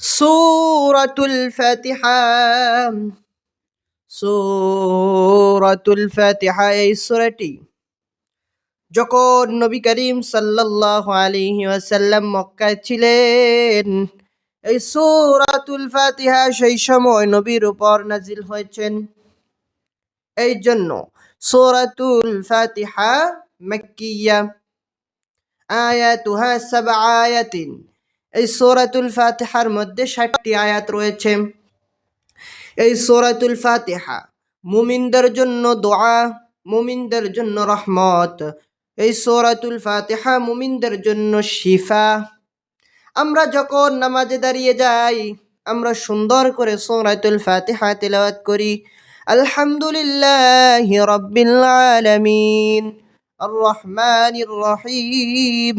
সূরাতুল ফাতিহা। সূরাতুল ফাতিহা এই সূরাটি যখন নবী করিম সাল্লাল্লাহু আলাইহি ওয়াসাল্লাম মক্কায় ছিলেন, এই সূরাতুল ফাতিহা সেই সময় নবীর উপর নাজিল হয়েছেন। এই জন্য সূরাতুল ফাতিহা মাক্কিয়া। আয়াতুহা সাবআ আয়াতিন। এই সূরাতুল ফাতিহার মধ্যে ষাটটি আয়াত রয়েছে। এই সূরাতুল ফাতিহা, মুমিনদের জন্য দোয়া, মুমিনদের জন্য রহমত। এই সূরাতুল ফাতিহা, মুমিনদের জন্য শিফা। আমরা যখন নামাজে দাঁড়িয়ে যাই, আমরা সুন্দর করে সূরাতুল ফাতিহা তেলাওয়াত করি। আলহামদুলিল্লাহি রাব্বিল আলামিন। আর রহিম।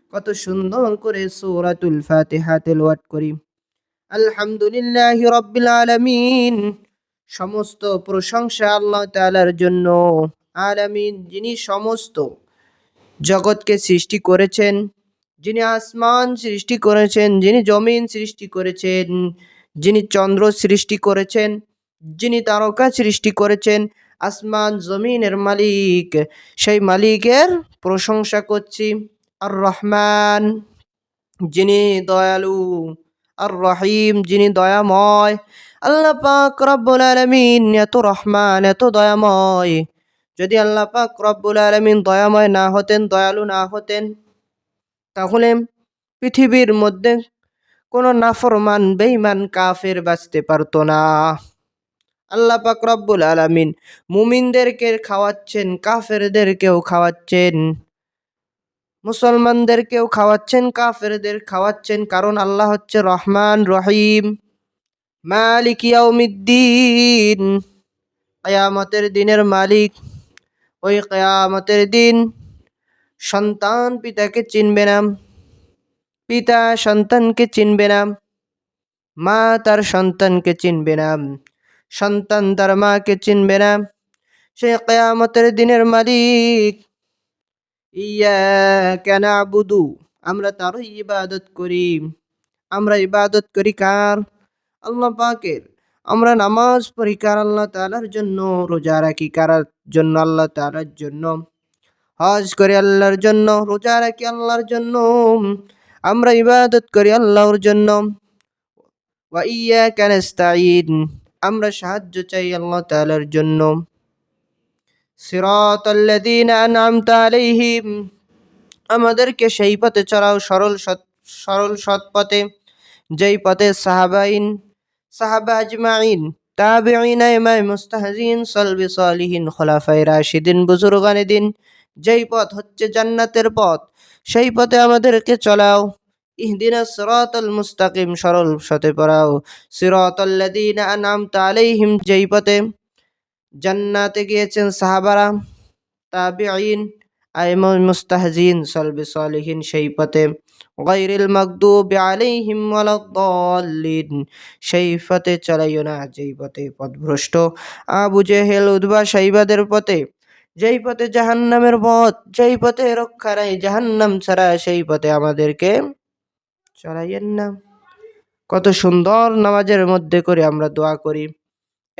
কত সুন্দর করে সূরাতুল ফাতিহা তেলাওয়াত করি। আলহামদুলিল্লাহ রব্বিল আলামিন। সমস্ত প্রশংসা আল্লাহ তাআলার জন্য। আলামিন যিনি সমস্ত জগৎকে সৃষ্টি করেছেন, যিনি আসমান সৃষ্টি করেছেন, যিনি জমিন সৃষ্টি করেছেন, যিনি চন্দ্র সৃষ্টি করেছেন, যিনি তারকা সৃষ্টি করেছেন, আসমান জমিনের মালিক, সেই মালিকের প্রশংসা করছি। আর রহমান যিনি দয়ালু আর রহিম যিনি দয়াময়। আল্লাহ পাক রব্বুল আলমিন এত রহমান, এত দয়াময়। যদি আল্লাহ পাক রব্বুল আলমিন দয়াময় না হতেন, দয়ালু না হতেন, তাহলে পৃথিবীর মধ্যে কোনো নাফরমান বেইমান কাফের বাঁচতে পারতো না। আল্লাহ পাক রব্বুল আলমিন মুমিনদেরকে খাওয়াচ্ছেন, কাফেরদেরকেও খাওয়াচ্ছেন। মুসলমানদেরকেও খাওয়াচ্ছেন, কাফেরদের খাওয়াচ্ছেন, কারণ আল্লাহ হচ্ছে রহমান রহিম। মালিক ইয়াউমিদ্দিন, কেয়ামতের দিনের মালিক। ওই কেয়ামতের দিন সন্তান পিতাকে চিনবে না, পিতা সন্তানকে চিনবে না, মা তার সন্তানকে চিনবে না, সন্তান তার মাকে চিনবে না। সে কেয়ামতের দিনের মালিক নাবুদু, আমরা তার ইবাদত করি। আমরা ইবাদত করি কার? আল্লাহ পাকের। আমরা নামাজ পড়ি কার আল্লাহ তালার জন্য, রোজা রাখি কার জন্য? আল্লাহ তালার জন্য। হজ করি আল্লাহর জন্য, রোজা রাখি আল্লাহর জন্য। আমরা ইবাদত করি আল্লাহর জন্য। ওয়া ইয়াকা নাস্তাইন আমরা সাহায্য চাই আল্লাহ তালার জন্য। আলাইহিম, আমাদেরকে সেই পথে চড়াও, সরল সৎ সরল সৎ পথে। যেই পথে সাহাবাইন, সাহাবা আজমাইন, তাবিঈন ইমাম মুস্তাহজিন, সলবি সলিহিন, খোলাফায়ে রাশিদিন, বুজুরগানে দিন। যেই পথ হচ্ছে জান্নাতের পথ, সেই পথে আমাদেরকে চলাও। ইহদিনা সিরাতাল মুস্তাকিম, সরল সতে পড়াও। সিরাতাল্লাযীনা আনআমতা আলাইহিম, যেই পথে জান্নাতে গিয়েছেন সাহাবারা, তাবিঈন, আইমুল মুস্তাহজিন সলবে সলিহিন, সেই পথে। গাইরিল মাকদুবি আলাইহিম ওয়ালাদ-দাল্লিন সেই পথে চালাইও না, যেই পথে পথভ্রষ্ট। আবু জেহেল উদ্বা সাইবাদের পথে, যেই পথে জাহান্নামের পথ, যেই পথে রক্ষা নাই, জাহান্নাম ছাড়া সেই পথে আমাদেরকে চলাইয়েন না। কত সুন্দর নামাজের মধ্যে করে আমরা দোয়া করি।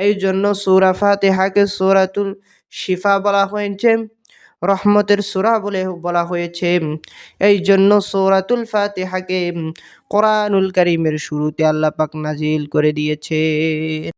এই জন্য সুরা ফাতেহাকে সুরাতুল শিফা বলা হয়েছে, রহমতের সুরা বলে বলা হয়েছে। এই জন্য সৌরাতুল ফাতেহাকে কোরআনুল করিমের শুরুতে আল্লাপাক নাজিল করে দিয়েছে।